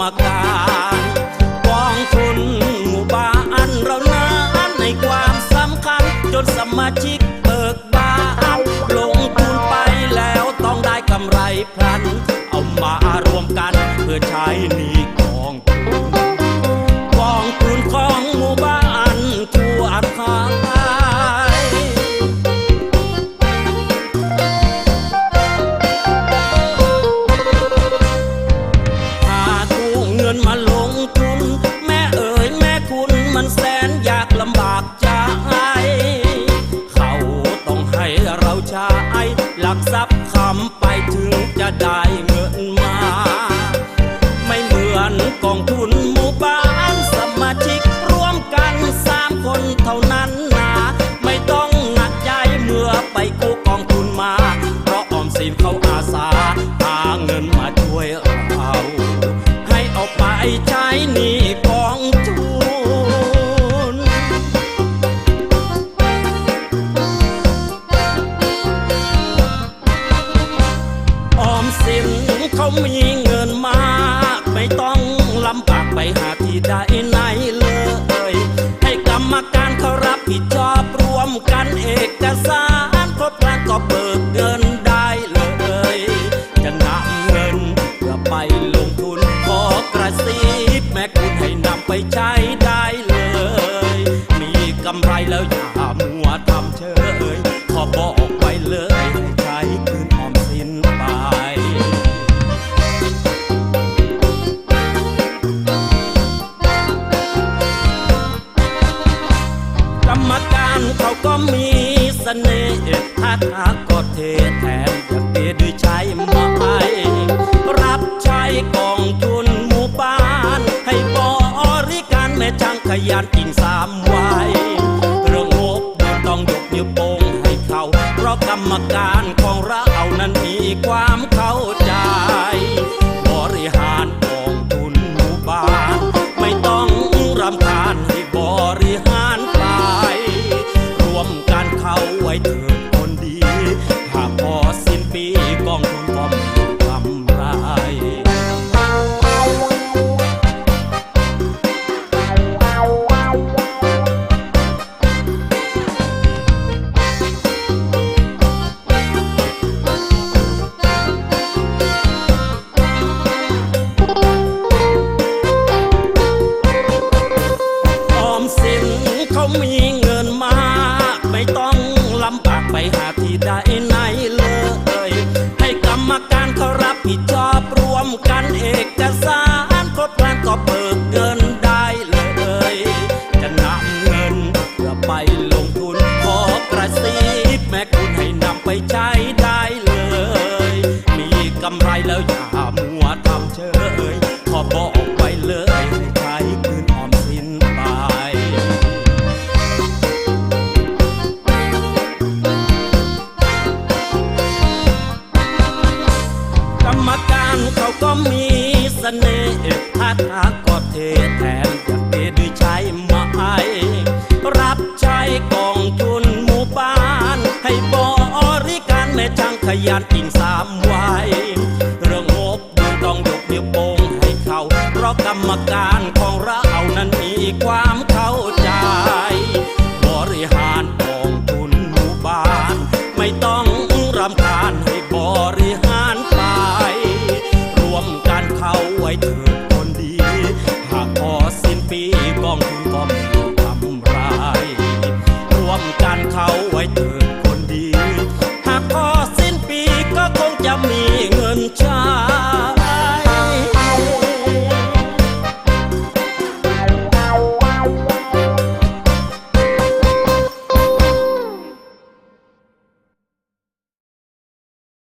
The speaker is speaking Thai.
มการกองทุนหมู่บ้านเรานั้นในความสำคัญจนสมาชิกเบิกบานลงทุนไปแล้วต้องได้กำไรพลัน เอามารวมกันเพื่อใช้หนี้าใช้หลักทรัพย์คำไปถึงจะได้เงินมา ไม่เหมือนกองทุนหมู่บ้านสมาชิกร่วมกันสามคนเท่านั้นนะ ไม่ต้องหนักใจเมื่อไปกู้กองทุนมา เพราะออมสินเขาอาสาหาเงินมาช่วยเราให้เอาไปใช้หนี้ ไปหาที่ใดไหนเลย ให้กรรมการเขารับผิดชอบรวมกันเอกสารครบครันก็เบิกเงินได้เลย จะนำเงินเพื่อไปลงทุนขอกระซิบแม่คุณให้นำไปใช้ได้เลย มีกำไรแล้วอย่า ถ้าทางก็เทแทนจะเปด้วยใช้ไม้รับใช้กองทุนหมู่บ้าน ให้บริการแม่ช่างขยันจริงสามวัยเรื่องงบดินต้องยกนิ้วโป้งให้เขา เพราะกรรมการของเรานั้นมีความเข้าใจ บริหารกองทุนหมู่บ้าน ไม่ต้องรำคาญให้บริหารไป รวมกันเข้าไว้เถิด ไม่ต้องลำบากไปหาที่ใดไหนะ มีเสน่ห์ถ้าทางก็เทแทนอยากเปด้วยใช้ไม้รับใช้กองทุนหมู่บ้าน ให้บริการแม่ช่างขยันจริงสามวัยเรื่องงบดูต้องยกนิ้วโป้งให้เขา เพราะกรรมการของเรานั้นมีความ เขาไว้เถิด